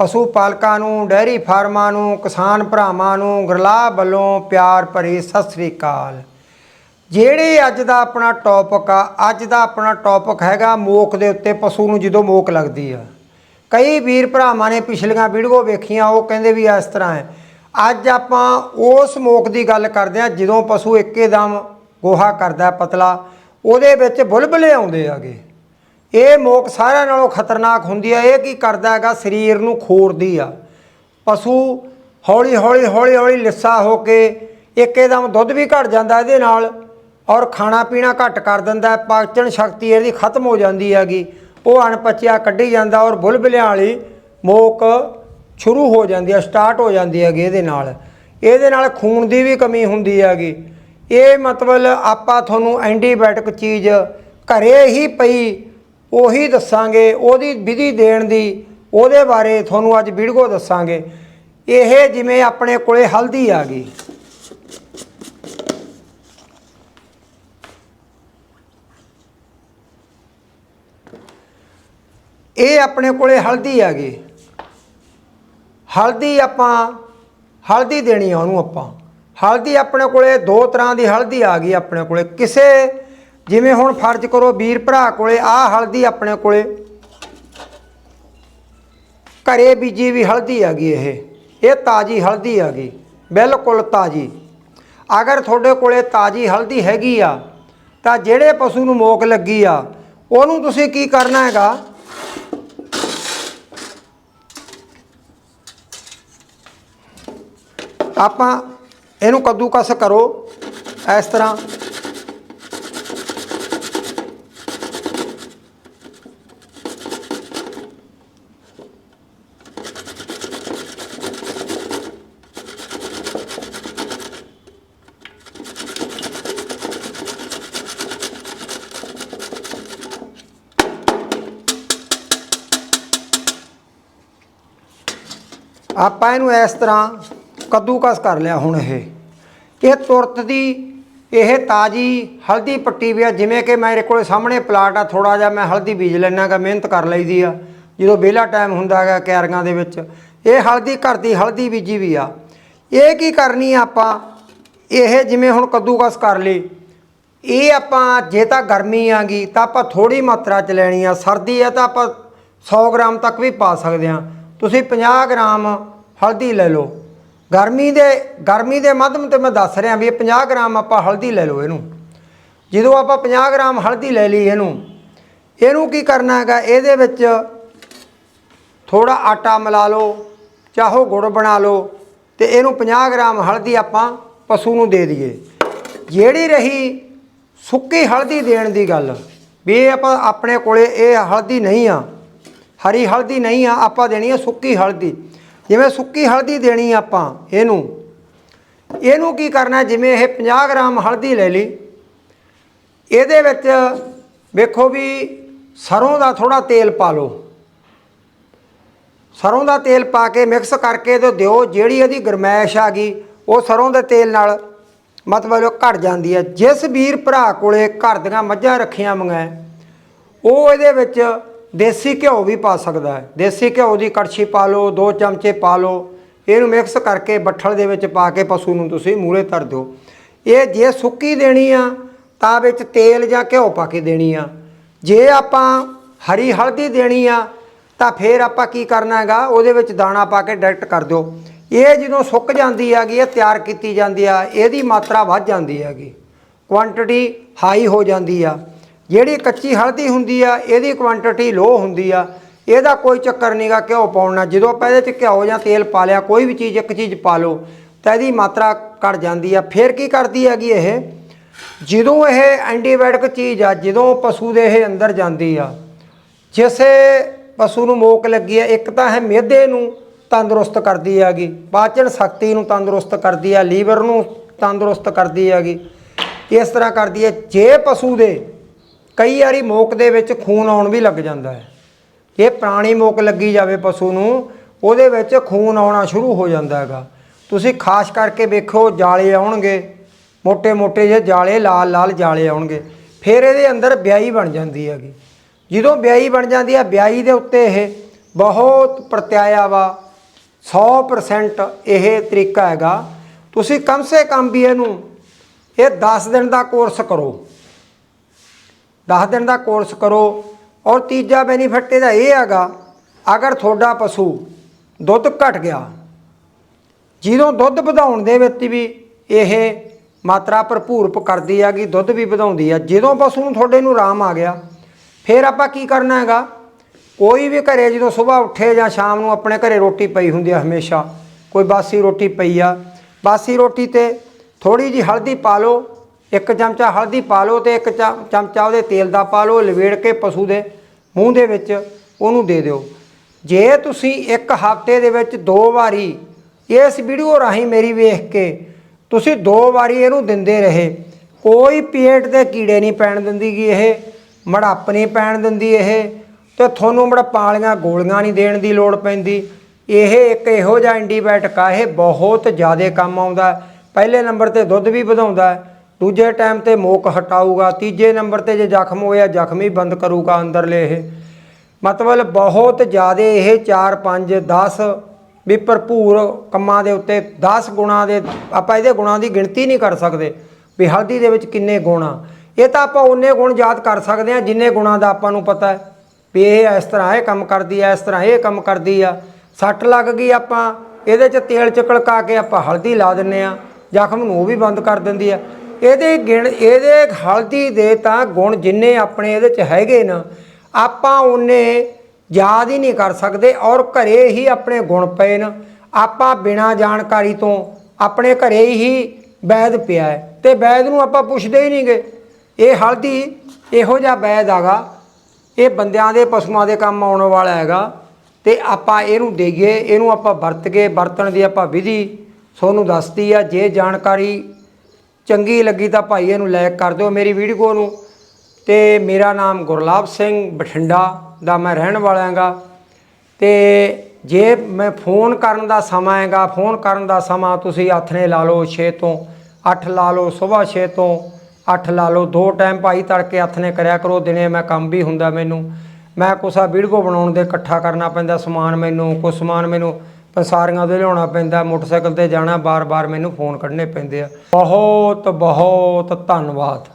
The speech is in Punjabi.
ਪਸ਼ੂ ਪਾਲਕਾਂ ਨੂੰ, ਡੈਰੀ ਫਾਰਮਾਂ ਨੂੰ, ਕਿਸਾਨ ਭਰਾਵਾਂ ਨੂੰ ਗੁਰਲਾਬ ਵੱਲੋਂ ਪਿਆਰ ਭਰੀ ਸਤਿ ਸ੍ਰੀ ਅਕਾਲ। ਜਿਹੜੇ ਅੱਜ ਦਾ ਆਪਣਾ ਟੌਪਿਕ ਆ, ਅੱਜ ਦਾ ਆਪਣਾ ਟੌਪਿਕ ਹੈਗਾ ਮੋਕ ਦੇ ਉੱਤੇ, ਪਸ਼ੂ ਨੂੰ ਜਦੋਂ ਮੋਕ ਲੱਗਦੀ ਆ। ਕਈ ਵੀਰ ਭਰਾਵਾਂ ਨੇ ਪਿਛਲੀਆਂ ਵੀਡੀਓ ਵੇਖੀਆਂ, ਉਹ ਕਹਿੰਦੇ ਵੀ ਇਸ ਤਰ੍ਹਾਂ ਹੈ। ਅੱਜ ਆਪਾਂ ਉਸ ਮੋਕ ਦੀ ਗੱਲ ਕਰਦੇ ਆ ਜਦੋਂ ਪਸ਼ੂ ਇੱਕੇਦਮ ਗੋਹਾ ਕਰਦਾ ਪਤਲਾ, ਉਹਦੇ ਵਿੱਚ ਬੁਲਬੁਲੇ ਆਉਂਦੇ ਆਗੇ ਇਹ ਮੋਕ ਸਾਰਿਆਂ ਨਾਲੋਂ ਖਤਰਨਾਕ ਹੁੰਦੀ ਆ, ਇਹ ਕੀ ਕਰਦਾ ਹੈਗਾ, ਸਰੀਰ ਨੂੰ ਖੋਰਦੀ ਆ। ਪਸ਼ੂ ਹੌਲੀ ਹੌਲੀ ਹੌਲੀ ਹੌਲੀ ਲਿੱਸਾ ਹੋ ਕੇ ਇੱਕੇਦਮ ਦੁੱਧ ਵੀ ਘਟ ਜਾਂਦਾ ਇਹਦੇ ਨਾਲ ਔਰ ਖਾਣਾ ਪੀਣਾ ਘੱਟ ਕਰ ਦਿੰਦਾ ਪਾਚਨ ਸ਼ਕਤੀ ਇਹਦੀ ਖਤਮ ਹੋ ਜਾਂਦੀ ਹੈਗੀ। ਉਹ ਅਣਪਚਿਆ ਕੱਢੀ ਜਾਂਦਾ ਔਰ ਬੁਲਬੁਲਿਆਂ ਵਾਲੀ ਮੋਕ ਸ਼ੁਰੂ ਹੋ ਜਾਂਦੀ ਹੈ ਸਟਾਰਟ ਹੋ ਜਾਂਦੀ ਹੈਗੀ ਇਹਦੇ ਨਾਲ। ਇਹਦੇ ਨਾਲ ਖੂਨ ਦੀ ਵੀ ਕਮੀ ਹੁੰਦੀ ਹੈਗੀ। ਇਹ ਮਤਲਬ ਆਪਾਂ ਤੁਹਾਨੂੰ ਐਂਟੀਬਾਇਓਟਿਕ ਚੀਜ਼ ਘਰੇ ਹੀ ਪਈ ਉਹੀ ਦੱਸਾਂਗੇ, ਉਹਦੀ ਵਿਧੀ ਦੇਣ ਦੀ, ਉਹਦੇ ਬਾਰੇ ਤੁਹਾਨੂੰ ਅੱਜ ਵੀਡੀਓ ਦੱਸਾਂਗੇ। ਇਹ ਜਿਵੇਂ ਆਪਣੇ ਕੋਲੇ ਹਲਦੀ ਆ ਗਈ। ਇਹ ਆਪਣੇ ਕੋਲੇ ਹਲਦੀ ਆ ਗਈ। ਹਲਦੀ ਆਪਾਂ, ਹਲਦੀ ਦੇਣੀ ਆ ਉਹਨੂੰ ਆਪਾਂ। ਹਲਦੀ ਆਪਣੇ ਕੋਲੇ ਦੋ ਤਰ੍ਹਾਂ ਦੀ ਹਲਦੀ ਆ ਗਈ ਆਪਣੇ ਕੋਲੇ। ਕਿਸੇ ਜਿਵੇਂ ਹੁਣ ਫਰਜ਼ ਕਰੋ ਵੀਰ ਭਰਾ ਕੋਲੇ, ਆਹ ਹਲਦੀ ਆਪਣੇ ਕੋਲੇ। ਘਰੇ ਬੀਜੀ ਵੀ ਹਲਦੀ ਆ ਗਈ ਇਹ। ਇਹ ਤਾਜੀ ਹਲਦੀ ਆ ਗਈ, ਬਿਲਕੁਲ ਤਾਜੀ। ਅਗਰ ਤੁਹਾਡੇ ਕੋਲੇ ਤਾਜੀ ਹਲਦੀ ਹੈਗੀ ਆ, ਤਾਂ ਜਿਹੜੇ ਪਸ਼ੂ ਨੂੰ ਮੋਕ ਲੱਗੀ ਆ, ਉਹਨੂੰ ਤੁਸੀਂ ਕੀ ਕਰਨਾ ਹੈਗਾ? ਆਪਾਂ ਇਹਨੂੰ ਕੱਦੂਕਸ ਕਰੋ, ਇਸ ਤਰ੍ਹਾਂ। ਆਪਾਂ ਇਹਨੂੰ ਇਸ ਤਰ੍ਹਾਂ ਕੱਦੂਕਸ ਕਰ ਲਿਆ ਹੁਣ ਇਹ। ਇਹ ਤੁਰਤ ਦੀ ਇਹ ਤਾਜੀ ਹਲਦੀ ਪੱਟੀ ਵੀ ਆ, ਜਿਵੇਂ ਕਿ ਮੇਰੇ ਕੋਲੇ ਸਾਹਮਣੇ ਪਲਾਟ ਆ ਥੋੜਾ ਜਿਹਾ ਮੈਂ ਹਲਦੀ ਬੀਜ ਲੈਣਾ ਗਾ ਮਿਹਨਤ ਕਰ ਲਈਦੀ ਆ। ਜਦੋਂ ਵਿਹਲਾ ਟਾਈਮ ਹੁੰਦਾ ਹੈਗਾ ਕਿਆਰੀਆਂ ਦੇ ਵਿੱਚ, ਇਹ ਹਲਦੀ ਘਰ ਦੀ ਹਲਦੀ ਬੀਜੀ ਵੀ ਆ। ਇਹ ਕੀ ਕਰਨੀ ਆ ਆਪਾਂ? ਇਹ ਜਿਵੇਂ ਹੁਣ ਕੱਦੂਕਸ ਕਰ ਲਈ, ਇਹ ਆਪਾਂ ਜੇ ਤਾਂ ਗਰਮੀ ਆਗੀ ਤਾਂ ਆਪਾਂ ਥੋੜੀ ਮਾਤਰਾ ਚ ਲੈਣੀ ਆ। ਸਰਦੀ ਆ ਤਾਂ ਆਪਾਂ 100 ਗ੍ਰਾਮ ਤੱਕ ਵੀ ਪਾ ਸਕਦੇ ਆ। ਤੁਸੀਂ 50 ਗ੍ਰਾਮ ਹਲਦੀ ਲੈ ਲਓ। ਗਰਮੀ ਦੇ ਗਰਮੀ ਦੇ ਮਾਧਮ ਤੇ ਮੈਂ ਦੱਸ ਰਿਹਾ ਵੀ ਇਹ 50 ਗ੍ਰਾਮ ਆਪਾਂ ਹਲਦੀ ਲੈ ਲਓ ਇਹਨੂੰ। ਜਦੋਂ ਆਪਾਂ 50 ਗ੍ਰਾਮ ਹਲਦੀ ਲੈ ਲਈ ਇਹਨੂੰ ਇਹਨੂੰ ਕੀ ਕਰਨਾ ਹੈਗਾ? ਇਹਦੇ ਵਿੱਚ ਥੋੜਾ ਆਟਾ ਮਿਲਾ ਲਓ, ਚਾਹੋ ਗੁੜ ਬਣਾ ਲਓ ਤੇ ਇਹਨੂੰ 50 ਗ੍ਰਾਮ ਹਲਦੀ ਆਪਾਂ ਪਸ਼ੂ ਨੂੰ ਦੇ ਦਈਏ। ਜਿਹੜੀ ਰਹੀ ਸੁੱਕੀ ਹਲਦੀ ਦੇਣ ਦੀ ਗੱਲ, ਵੀ ਇਹ ਆਪਾਂ ਆਪਣੇ ਕੋਲੇ ਇਹ ਹਲਦੀ ਨਹੀਂ ਆ। ਹਰੀ ਹਲਦੀ ਨਹੀਂ ਆ, ਆਪਾਂ ਦੇਣੀ ਆ ਸੁੱਕੀ ਹਲਦੀ। ਜਿਵੇਂ ਸੁੱਕੀ ਹਲਦੀ ਦੇਣੀ ਆਪਾਂ, ਇਹਨੂੰ। ਇਹਨੂੰ ਕੀ ਕਰਨਾ, ਜਿਵੇਂ ਇਹ 50 ਗ੍ਰਾਮ ਹਲਦੀ ਲੈ ਲਈ। ਇਹਦੇ ਵਿੱਚ ਵੇਖੋ ਵੀ ਸਰੋਂ ਦਾ ਥੋੜਾ ਤੇਲ ਪਾ ਲਓ। ਸਰੋਂ ਦਾ ਤੇਲ ਪਾ ਕੇ ਮਿਕਸ ਕਰਕੇ ਤੇ ਦਿਓ, ਜਿਹੜੀ ਇਹਦੀ ਗਰਮੈਸ਼ ਆ ਗਈ, ਉਹ ਸਰੋਂ ਦੇ ਤੇਲ ਨਾਲ ਮਤਲਬ ਘਟ ਜਾਂਦੀ ਹੈ ਜਿਸ ਵੀਰ ਭਰਾ ਕੋਲੇ ਘਰ ਦੀਆਂ ਮੱਝਾਂ ਰੱਖੀਆਂ ਮੰਗਾਏ ਉਹ ਇਹਦੇ ਵਿੱਚ ਦੇਸੀ ਘਿਓ ਵੀ ਪਾ ਸਕਦਾ ਹੈ। ਦੇਸੀ ਘਿਓ ਦੀ ਕੜਛੀ ਪਾ ਲਓ, ਦੋ ਚਮਚੇ ਪਾ ਲਓ। ਇਹਨੂੰ ਮਿਕਸ ਕਰਕੇ ਬੱਠਲ ਦੇ ਵਿੱਚ ਪਾ ਕੇ ਪਸ਼ੂ ਨੂੰ ਤੁਸੀਂ ਮੂਰੇ ਧਰ ਦਿਓ। ਇਹ ਜੇ ਸੁੱਕੀ ਦੇਣੀ ਆ, ਤਾਂ ਵਿੱਚ ਤੇਲ ਜਾਂ ਘਿਓ ਪਾ ਕੇ ਦੇਣੀ ਆ। ਜੇ ਆਪਾਂ ਹਰੀ ਹਲਦੀ ਦੇਣੀ ਆ, ਤਾਂ ਫਿਰ ਆਪਾਂ ਕੀ ਕਰਨਾ ਹੈਗਾ, ਉਹਦੇ ਵਿੱਚ ਦਾਣਾ ਪਾ ਕੇ ਡਾਇਰੈਕਟ ਕਰ ਦਿਓ। ਇਹ ਜਦੋਂ ਸੁੱਕ ਜਾਂਦੀ ਹੈਗੀ ਇਹ ਤਿਆਰ ਕੀਤੀ ਜਾਂਦੀ ਆ, ਇਹਦੀ ਮਾਤਰਾ ਵੱਧ ਜਾਂਦੀ ਹੈਗੀ। ਕੁਆਂਟੀਟੀ ਹਾਈ ਹੋ ਜਾਂਦੀ ਆ। ਜਿਹੜੀ ਕੱਚੀ ਹਲਦੀ ਹੁੰਦੀ ਆ, ਇਹਦੀ ਕੁਆਂਟੀਟੀ ਲੋ ਹੁੰਦੀ ਆ। ਇਹਦਾ ਕੋਈ ਚੱਕਰ ਨਹੀਂਗਾ ਘਿਓ ਪਾਉਣਾ ਜਦੋਂ ਆਪਾਂ ਇਹਦੇ ਚ ਘਿਓ ਜਾਂ ਤੇਲ ਪਾ ਲਿਆ, ਕੋਈ ਵੀ ਚੀਜ਼ ਇੱਕ ਚੀਜ਼ ਪਾ ਲਓ, ਤਾਂ ਇਹਦੀ ਮਾਤਰਾ ਘਟ ਜਾਂਦੀ ਆ। ਫਿਰ ਕੀ ਕਰਦੀ ਹੈਗੀ ਇਹ? ਜਦੋਂ ਇਹ ਐਂਟੀਬਾਇਓਟਿਕ ਚੀਜ਼ ਆ, ਜਦੋਂ ਪਸ਼ੂ ਦੇ ਇਹ ਅੰਦਰ ਜਾਂਦੀ ਆ, ਜਿਸੇ ਪਸ਼ੂ ਨੂੰ ਮੋਕ ਲੱਗੀ ਆ, ਇੱਕ ਤਾਂ ਹੈ ਮਿਹਦੇ ਨੂੰ ਤੰਦਰੁਸਤ ਕਰਦੀ ਹੈਗੀ। ਪਾਚਨ ਸ਼ਕਤੀ ਨੂੰ ਤੰਦਰੁਸਤ ਕਰਦੀ ਆ, ਲੀਵਰ ਨੂੰ ਤੰਦਰੁਸਤ ਕਰਦੀ ਹੈਗੀ। ਇਸ ਤਰ੍ਹਾਂ ਕਰਦੀ ਹੈ ਜੇ ਪਸ਼ੂ ਦੇ ਕਈ ਵਾਰੀ ਮੋਕ ਦੇ ਵਿੱਚ ਖੂਨ ਆਉਣ ਵੀ ਲੱਗ ਜਾਂਦਾ ਹੈ। ਇਹ ਪ੍ਰਾਣੀ ਮੋਕ ਲੱਗੀ ਜਾਵੇ ਪਸ਼ੂ ਨੂੰ, ਉਹਦੇ ਵਿੱਚ ਖੂਨ ਆਉਣਾ ਸ਼ੁਰੂ ਹੋ ਜਾਂਦਾ ਹੈਗਾ। ਤੁਸੀਂ ਖਾਸ ਕਰਕੇ ਵੇਖੋ, ਜਾਲੇ ਆਉਣਗੇ। ਮੋਟੇ ਮੋਟੇ ਜਿਹੇ ਜਾਲੇ, ਲਾਲ-ਲਾਲ ਜਾਲੇ ਆਉਣਗੇ। ਫਿਰ ਇਹਦੇ ਅੰਦਰ ਵਿਆਹੀ ਬਣ ਜਾਂਦੀ ਹੈਗੀ। ਜਦੋਂ ਵਿਆਹੀ ਬਣ ਜਾਂਦੀ ਹੈ, ਵਿਆਹੀ ਦੇ ਉੱਤੇ ਇਹ ਬਹੁਤ ਪ੍ਰਤਿਆਇਆ ਵਾ 100% ਇਹ ਤਰੀਕਾ ਹੈਗਾ। ਤੁਸੀਂ ਕਮ ਸੇ ਕਮ ਵੀ ਇਹਨੂੰ, ਇਹ 10 ਦਿਨ ਦਾ ਕੋਰਸ ਕਰੋ। 10 ਦਿਨ ਦਾ ਕੋਰਸ ਕਰੋ ਔਰ ਤੀਜਾ ਬੈਨੀਫਿਟ ਇਹਦਾ ਇਹ ਹੈਗਾ, ਅਗਰ ਤੁਹਾਡਾ ਪਸ਼ੂ ਦੁੱਧ ਘਟ ਗਿਆ, ਜਦੋਂ ਦੁੱਧ ਵਧਾਉਣ ਦੇ ਵਿੱਚ ਵੀ ਇਹ ਮਾਤਰਾ ਭਰਪੂਰ ਪ- ਕਰਦੀ ਹੈਗੀ ਦੁੱਧ ਵੀ ਵਧਾਉਂਦੀ ਆ, ਜਦੋਂ ਪਸ਼ੂ ਨੂੰ ਤੁਹਾਡੇ ਨੂੰ ਆਰਾਮ ਆ ਗਿਆ, ਫਿਰ ਆਪਾਂ ਕੀ ਕਰਨਾ ਹੈਗਾ, ਕੋਈ ਵੀ ਘਰੇ ਜਦੋਂ ਸਵੇਰ ਉੱਠੇ ਜਾਂ ਸ਼ਾਮ ਨੂੰ ਆਪਣੇ ਘਰੇ ਰੋਟੀ ਪਈ ਹੁੰਦੀ ਆ ਹਮੇਸ਼ਾ, ਕੋਈ ਬਾਸੀ ਰੋਟੀ ਪਈ ਆ, ਬਾਸੀ ਰੋਟੀ ਤੇ ਥੋੜੀ ਜੀ ਹਲਦੀ ਪਾ ਲਓ ਇੱਕ ਚਮਚਾ ਹਲਦੀ ਪਾ ਲਓ ਤੇ ਇੱਕ ਚਮਚਾ ਉਹਦੇ ਤੇਲ ਦਾ ਪਾ ਲਓ, ਲਵੇੜ ਕੇ ਪਸ਼ੂ ਦੇ ਮੂੰਹ ਦੇ ਵਿੱਚ ਉਹਨੂੰ ਦੇ ਦਿਓ। ਜੇ ਤੁਸੀਂ ਇੱਕ ਹਫ਼ਤੇ ਦੇ ਵਿੱਚ ਦੋ ਵਾਰੀ ਇਸ ਵੀਡੀਓ ਰਾਹੀਂ ਮੇਰੀ ਵੇਖ ਕੇ ਤੁਸੀਂ ਦੋ ਵਾਰੀ ਇਹਨੂੰ ਦਿੰਦੇ ਰਹੇ, ਕੋਈ ਪੇਟ ਦੇ ਕੀੜੇ ਨਹੀਂ ਪੈਣ ਦਿੰਦੀ ਗੀ ਇਹ, ਮੜੱਪ ਨਹੀਂ ਪੈਣ ਦਿੰਦੀ ਇਹ, ਤੇ ਤੁਹਾਨੂੰ ਮੜੱਪਾਂ ਵਾਲੀਆਂ ਗੋਲੀਆਂ ਨਹੀਂ ਦੇਣ ਦੀ ਲੋੜ ਪੈਂਦੀ। ਇਹ ਇੱਕ ਇਹੋ ਜਿਹਾ ਐਂਟੀਬਾਇਓਟਿਕ ਆ, ਇਹ ਬਹੁਤ ਜ਼ਿਆਦਾ ਕੰਮ ਆਉਂਦਾ। ਪਹਿਲੇ ਨੰਬਰ ਤੇ ਦੁੱਧ ਵੀ ਵਧਾਉਂਦਾ। ਦੂਜੇ ਟਾਈਮ ਤੇ ਮੋਕ ਹਟਾਊਗਾ, ਤੀਜੇ ਨੰਬਰ ਤੇ ਜੇ ਜ਼ਖਮ ਹੋਇਆ, ਜ਼ਖਮ ਹੀ ਬੰਦ ਕਰੂਗਾ ਅੰਦਰਲੇ ਇਹ। ਮਤਲਬ ਬਹੁਤ ਜ਼ਿਆਦਾ ਇਹ 4 5 10 ਵੀ ਭਰਪੂਰ ਕੰਮਾਂ ਦੇ ਉੱਤੇ 10 ਗੁਣਾ ਦੇ, ਆਪਾਂ ਇਹਦੇ ਗੁਣਾਂ ਦੀ ਗਿਣਤੀ ਨਹੀਂ ਕਰ ਸਕਦੇ ਵੀ ਹਲਦੀ ਦੇ ਵਿੱਚ ਕਿੰਨੇ ਗੁਣ ਆ। ਇਹ ਤਾਂ ਆਪਾਂ ਉਹਨੇ ਗੁਣ ਯਾਦ ਕਰ ਸਕਦੇ ਹਾਂ, ਜਿੰਨੇ ਗੁਣਾਂ ਦਾ ਆਪਾਂ ਨੂੰ ਪਤਾ ਹੈ ਵੀ ਇਹ ਇਸ ਤਰ੍ਹਾਂ ਇਹ ਕੰਮ ਕਰਦੀ ਆ, ਇਸ ਤਰ੍ਹਾਂ ਇਹ ਕੰਮ ਕਰਦੀ ਆ। ਸੱਟ ਲੱਗ ਗਈ ਆਪਾਂ, ਇਹਦੇ 'ਚ ਤੇਲ ਚਕਲਕਾ ਕੇ ਆਪਾਂ ਹਲਦੀ ਲਾ ਦਿੰਨੇ ਆ, ਜ਼ਖਮ ਨੂੰ ਉਹ ਵੀ ਬੰਦ ਕਰ ਦਿੰਦੀ ਆ। ਇਹਦੇ ਗਿਣ, ਇਹਦੇ ਹਲਦੀ ਦੇ ਤਾਂ ਗੁਣ ਜਿੰਨੇ ਆਪਣੇ ਇਹਦੇ 'ਚ ਹੈਗੇ ਨਾ, ਆਪਾਂ ਉਹਨੇ ਯਾਦ ਹੀ ਨਹੀਂ ਕਰ ਸਕਦੇ ਔਰ ਘਰੇ ਹੀ ਆਪਣੇ ਗੁਣ ਪਏ ਨੇ। ਆਪਾਂ ਬਿਨਾ ਜਾਣਕਾਰੀ ਤੋਂ ਆਪਣੇ ਘਰੇ ਹੀ ਵੈਦ ਪਿਆ ਹੈ ਤੇ ਵੈਦ ਨੂੰ ਆਪਾਂ ਪੁੱਛਦੇ ਹੀ ਨਹੀਂਗੇ। ਇਹ ਹਲਦੀ ਇਹੋ ਜਿਹਾ ਵੈਦ ਹੈਗਾ, ਇਹ ਬੰਦਿਆਂ ਦੇ ਪਸ਼ੂਆਂ ਦੇ ਕੰਮ ਆਉਣ ਵਾਲਾ ਹੈਗਾ ਤੇ ਆਪਾਂ ਇਹਨੂੰ ਦੇਈਏ, ਇਹਨੂੰ ਆਪਾਂ ਵਰਤ ਕੇ ਵਰਤਣ ਦੀ ਆਪਾਂ ਵਿਧੀ ਤੁਹਾਨੂੰ ਦੱਸਦੀ ਆ, ਜੇ ਜਾਣਕਾਰੀ ਚੰਗੀ ਲੱਗੀ ਤਾਂ ਭਾਈ ਇਹਨੂੰ ਲਾਇਕ ਕਰ ਦਿਓ ਮੇਰੀ ਵੀਡੀਓ ਨੂੰ। ਤੇ ਮੇਰਾ ਨਾਮ ਗੁਰਲਾਬ ਸਿੰਘ ਬਠਿੰਡਾ ਦਾ ਮੈਂ ਰਹਿਣ ਵਾਲਾ ਹੈਗਾ। ਤੇ ਜੇ ਮੈਂ ਫੋਨ ਕਰਨ ਦਾ ਸਮਾਂ ਹੈਗਾ, ਫੋਨ ਕਰਨ ਦਾ ਸਮਾਂ ਤੁਸੀਂ ਹੱਥ ਨੇ ਲਾ ਲਓ 6 ਤੋਂ 8 ਲਾ ਲਓ ਸਵੇਰ 6 ਤੋਂ 8 ਲਾ ਲਓ ਦੋ ਟਾਈਮ ਭਾਈ ਤੜਕੇ ਹੱਥ ਨੇ ਕਰਿਆ ਕਰੋ, ਦਿਨੇ ਮੈਂ ਕੰਮ ਵੀ ਹੁੰਦਾ ਮੈਨੂੰ। ਮੈਂ ਕੁਛ ਆ ਵੀਡੀਓ ਬਣਾਉਣ ਦੇ ਇਕੱਠਾ ਕਰਨਾ ਪੈਂਦਾ ਸਮਾਨ ਮੈਨੂੰ, ਕੁਛ ਸਮਾਨ ਮੈਨੂੰ ਪਸਾਰੀਆਂ ਦੇ ਲਿਆਉਣਾ ਪੈਂਦਾ, ਮੋਟਰਸਾਈਕਲ ਤੇ ਜਾਣਾ, ਬਾਰ-ਬਾਰ ਮੈਨੂੰ ਫੋਨ ਕੱਢਣੇ ਪੈਂਦੇ ਆ। ਬਹੁਤ ਬਹੁਤ ਧੰਨਵਾਦ।